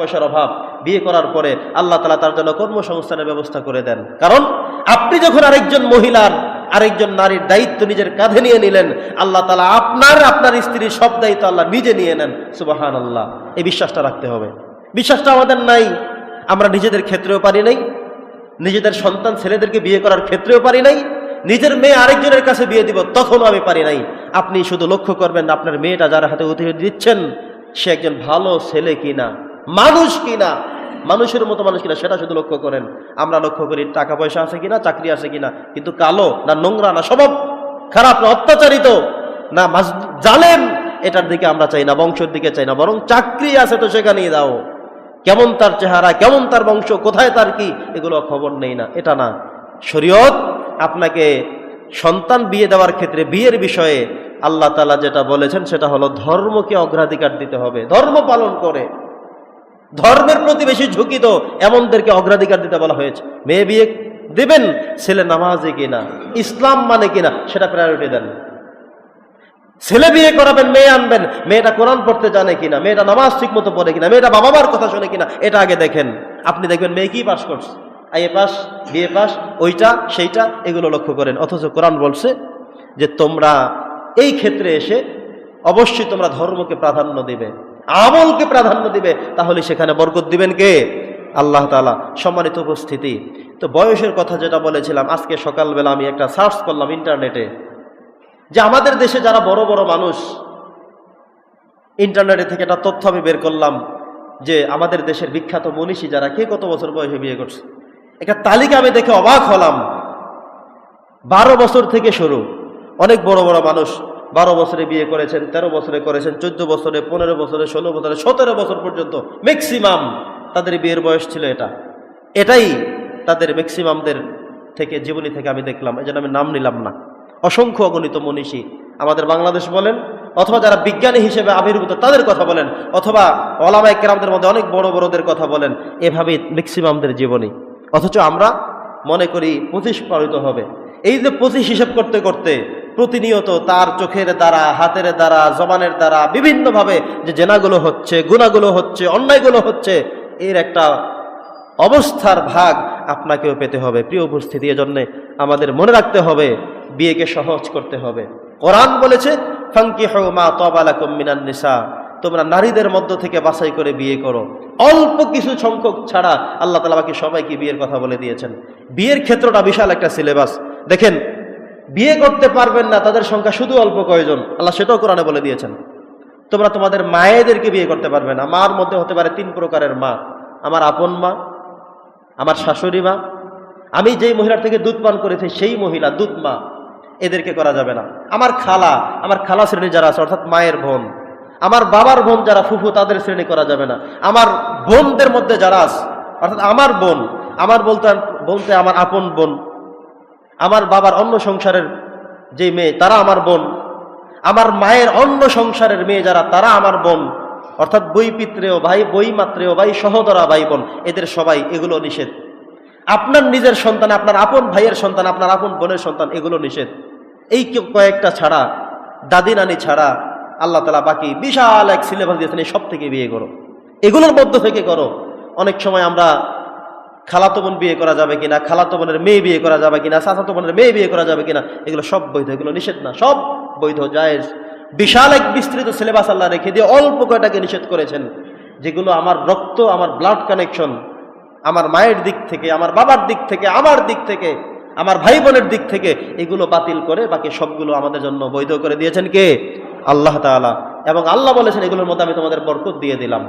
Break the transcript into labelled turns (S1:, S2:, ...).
S1: পয়সার অভাব, বিয়ে করার পরে আল্লাহ তালা তার জন্য কর্মসংস্থানের ব্যবস্থা করে দেন। কারণ আপনি যখন আরেকজন মহিলার, আরেকজন নারীর দায়িত্ব নিজের কাঁধে নিয়ে নিলেন, আল্লাহ তালা আপনার আপনার স্ত্রীর সব দায়িত্ব আল্লাহ নিজে নিয়ে নেন। সুবাহান আল্লাহ এই বিশ্বাসটা রাখতে হবে। বিশ্বাসটা আমাদের নাই। আমরা নিজেদের ক্ষেত্রেও পারি নাই। নিজেদের সন্তান ছেলেদেরকে বিয়ে করার ক্ষেত্রেও পারি নাই। নিজের মেয়ে আরেকজনের কাছে বিয়ে দিব, তখনও আমি পারি নাই। আপনি শুধু লক্ষ্য করবেন, আপনার মেয়েটা যার হাতে উঠিয়ে দিচ্ছেন, সে একজন ভালো ছেলে কিনা? মানুষ কিনা? মানুষের মতো মানুষ কিনা? সেটা শুধু লক্ষ্য করেন। আমরা লক্ষ্য করি টাকা পয়সা আছে কিনা, চাকরি আছে কিনা। কিন্তু কালো না নোংরা না স্বভাব? খারাপ না অত্যাচারিত? না জালেম? এটার দিকে আমরা চাই না, বংশের দিকে চাই না। বরং চাকরি আছে তো সেখানেই দাও। কেমন তার চেহারা, কেমন তার বংশ, কোথায় তার কি? এগুলো খবর নেই না। এটা না। শরীয়ত আপনাকে সন্তান বিয়ে দেওয়ার ক্ষেত্রে বিয়ের বিষয়ে আল্লাহ তালা যেটা বলেছেন, সেটা হলো ধর্মকে অগ্রাধিকার দিতে হবে। ধর্ম পালন করে। ধর্মের প্রতি বেশি ঝুঁকিত এমনদেরকে অগ্রাধিকার দিতে বলা হয়েছে। মেয়ে বিয়ে দেবেন, ছেলে নামাজে কিনা, ইসলাম মানে কিনা, সেটা প্রায়োরিটি দেন। ছেলে বিয়ে করাবেন, মেয়ে আনবেন, মেয়েটা কোরআন পড়তে জানে কিনা, মেয়েটা নামাজ ঠিক মতো পড়ে কিনা, মেয়েটা বাবা মার কথা শুনে কিনা, এটা আগে দেখেন। আপনি দেখবেন মেয়ে কি পাশ করছে? আইএ পাস বিএ পাস ওইটা, সেইটা, এগুলো লক্ষ্য করেন। অথচ কোরআন বলছে যে তোমরা এই ক্ষেত্রে এসে অবশ্যই তোমরা ধর্মকে প্রাধান্য দিবে। আমলকে প্রাধান্য দিবে, তাহলে সেখানে বরকত দিবেন কে? আল্লাহ তালা সম্মানিত উপস্থিতি, তো বয়সের কথা যেটা বলেছিলাম, আজকে সকালবেলা আমি একটা সার্চ করলাম ইন্টারনেটে, যে আমাদের দেশে যারা বড় বড় মানুষ, ইন্টারনেটে থেকে একটা তথ্য আমি বের করলাম, যে আমাদের দেশের বিখ্যাত মনীষী যারা, কে কত বছর বয়সে বিয়ে করছে? একটা তালিকা আমি দেখে অবাক হলাম। বারো বছর থেকে শুরু, অনেক বড় বড় মানুষ বারো বছরে বিয়ে করেছেন, তেরো বছরে করেছেন, চোদ্দ বছরে, পনেরো বছরে, ষোলো বছরে, সতেরো বছর পর্যন্ত ম্যাক্সিমাম তাদের বিয়ের বয়স ছিল এটা। এটাই তাদের ম্যাক্সিমামদের থেকে, জীবনী থেকে আমি দেখলাম, এই আমি নাম নিলাম না। অসংখ্য অগণিত মনীষী আমাদের বাংলাদেশ বলেন, অথবা যারা বিজ্ঞানী হিসেবে আবির্ভূত, তাদের কথা বলেন, অথবা ওলামায় কেরামদের মধ্যে অনেক বড় বড়দের কথা বলেন, এভাবেই ম্যাক্সিমামদের জীবনী। অথচ আমরা মনে করি পঁচিশ পালিত হবে। এই যে পঁচিশ হিসেব করতে করতে প্রতিনিয়ত তার চোখের দ্বারা, হাতের দ্বারা, জবানের দ্বারা বিভিন্নভাবে যে জেনাগুলো হচ্ছে, গুণাগুলো হচ্ছে, অন্যায়গুলো হচ্ছে, এর একটা অবস্থার ভাগ আপনাকেও পেতে হবে। প্রিয় উপস্থিতি, এজন্যে আমাদের মনে রাখতে হবে, বিয়েকে সহজ করতে হবে। কোরআন বলেছে ফাঙ্কি মা তবালাকুম মিনান নিসা তোমরা নারীদের মধ্য থেকে বাছাই করে বিয়ে করো। অল্প কিছু সংখ্যক ছাড়া আল্লাহ তালা বাকি সবাইকে বিয়ের কথা বলে দিয়েছেন। বিয়ের ক্ষেত্রটা বিশাল একটা সিলেবাস। দেখেন বিয়ে করতে পারবেন না, তাদের সংখ্যা শুধু অল্প কয়জন? আল্লাহ সেটাও কোরআনে বলে দিয়েছেন। তোমরা তোমাদের মায়েদেরকে বিয়ে করতে পারবে না। মার মধ্যে হতে পারে তিন প্রকারের মা। আমার আপন মা, আমার শাশুড়ি মা, আমি যেই মহিলার থেকে দুধ পান করেছি সেই মহিলা, দুধ মা, এদেরকে করা যাবে না। আমার খালা আমার খালা শ্রেণি যারা আছে, অর্থাৎ মায়ের বোন, আমার বাবার বোন যারা ফুফু, তাদের শ্রেণি করা যাবে না। আমার বোনদের মধ্যে যারা আছে, অর্থাৎ আমার বোন, আমার বলতে বলতে আমার আপন বোন আমার বাবার অন্য সংসারের যে মেয়ে, তারা আমার বোন। আমার মায়ের অন্য সংসারের মেয়ে যারা, তারা আমার বোন। অর্থাৎ বই পিত্রেও ভাই, বই মাত্রেও ভাই, সহদরা ভাই বোন, এদের সবাই এগুলো নিষেধ। আপনার নিজের সন্তান, আপনার আপন ভাইয়ের সন্তান, আপনার আপন বোনের সন্তান, এগুলো নিষেধ। এই কয়েকটা ছাড়া, দাদি নানি ছাড়া আল্লাহ তালা বাকি বিশাল এক সিলেবাস দিয়েছেন, এই সব থেকে বিয়ে করো। এগুলোর মধ্য থেকে করো। অনেক সময় আমরা খালাতো বোন বিয়ে করা যাবে কিনা, খালাতো বোনের মেয়ে বিয়ে করা যাবে কিনা, চাচাতো বোনের মেয়ে বিয়ে করা যাবে কিনা, এগুলো সব বৈধ, এগুলো নিষেধ না, সব বৈধ, জায়েজ। বিশাল এক বিস্তৃত সিলেবাস আল্লাহ রেখে দিয়ে অল্প কয়টাকে নিষেধ করেছেন, যেগুলো আমার রক্ত, আমার ব্লাড কানেকশন আমার মায়ের দিক থেকে, আমার বাবার দিক থেকে, আমার দিক থেকে, আমার ভাই বোনের দিক থেকে, এগুলো বাতিল করে বাকি সবগুলো আমাদের জন্য বৈধ করে দিয়েছেন কে? আল্লাহ তাআলা। এবং আল্লাহ বলেছেন, এগুলোর মধ্যে আমি তোমাদের বরকত দিয়ে দিলাম।